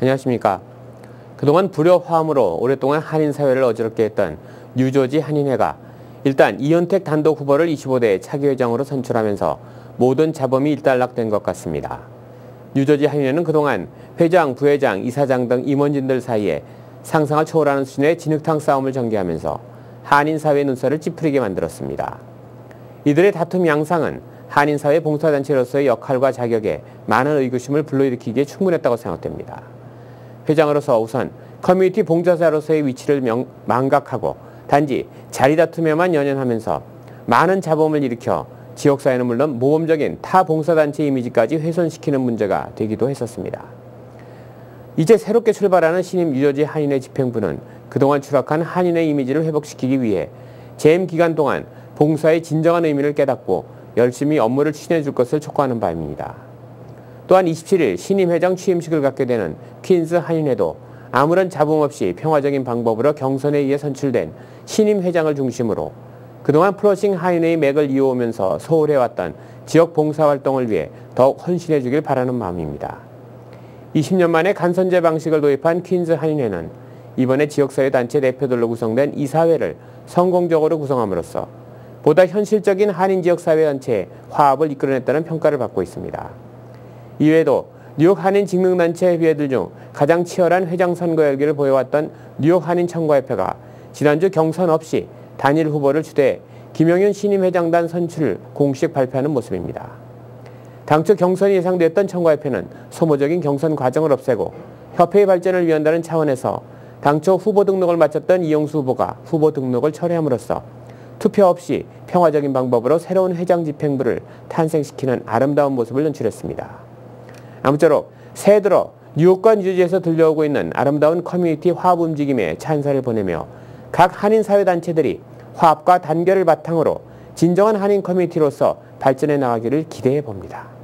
안녕하십니까. 그동안 불협 화음으로 오랫동안 한인 사회를 어지럽게 했던 뉴저지 한인회가 일단 이현택 단독 후보를 25대 차기 회장으로 선출하면서 모든 자범이 일단락된 것 같습니다. 뉴저지 한인회는 그동안 회장, 부회장, 이사장 등 임원진들 사이에 상상을 초월하는 수준의 진흙탕 싸움을 전개하면서 한인 사회 눈살을 찌푸리게 만들었습니다. 이들의 다툼 양상은 한인 사회 봉사단체로서의 역할과 자격에 많은 의구심을 불러일으키기에 충분했다고 생각됩니다. 회장으로서 우선 커뮤니티 봉사자로서의 위치를 명, 망각하고 단지 자리 다툼에만 연연하면서 많은 자범을 일으켜 지역사회는 물론 모범적인 타 봉사단체 이미지까지 훼손시키는 문제가 되기도 했었습니다. 이제 새롭게 출발하는 신임 뉴저지 한인의 집행부는 그동안 추락한 한인의 이미지를 회복시키기 위해 재임 기간 동안 봉사의 진정한 의미를 깨닫고 열심히 업무를 추진해 줄 것을 촉구하는 바입니다. 또한 27일 신임 회장 취임식을 갖게 되는 퀸즈 한인회도 아무런 잡음 없이 평화적인 방법으로 경선에 의해 선출된 신임 회장을 중심으로 그동안 플러싱 한인회의 맥을 이어오면서 소홀해왔던 지역 봉사활동을 위해 더욱 헌신해 주길 바라는 마음입니다. 20년 만에 간선제 방식을 도입한 퀸즈 한인회는 이번에 지역사회 단체 대표들로 구성된 이사회를 성공적으로 구성함으로써 보다 현실적인 한인 지역사회 단체의 화합을 이끌어냈다는 평가를 받고 있습니다. 이외에도 뉴욕 한인 직능단체 회회들 중 가장 치열한 회장 선거 열기를 보여왔던 뉴욕 한인 청과협회가 지난주 경선 없이 단일 후보를 추대해 김영윤 신임 회장단 선출을 공식 발표하는 모습입니다. 당초 경선이 예상됐던 청과협회는 소모적인 경선 과정을 없애고 협회의 발전을 위한다는 차원에서 당초 후보 등록을 마쳤던 이용수 후보가 후보 등록을 철회함으로써 투표 없이 평화적인 방법으로 새로운 회장 집행부를 탄생시키는 아름다운 모습을 연출했습니다. 아무쪼록 새해 들어 뉴욕과 뉴저지에서 들려오고 있는 아름다운 커뮤니티 화합 움직임에 찬사를 보내며 각 한인 사회 단체들이 화합과 단결을 바탕으로 진정한 한인 커뮤니티로서 발전해 나가기를 기대해 봅니다.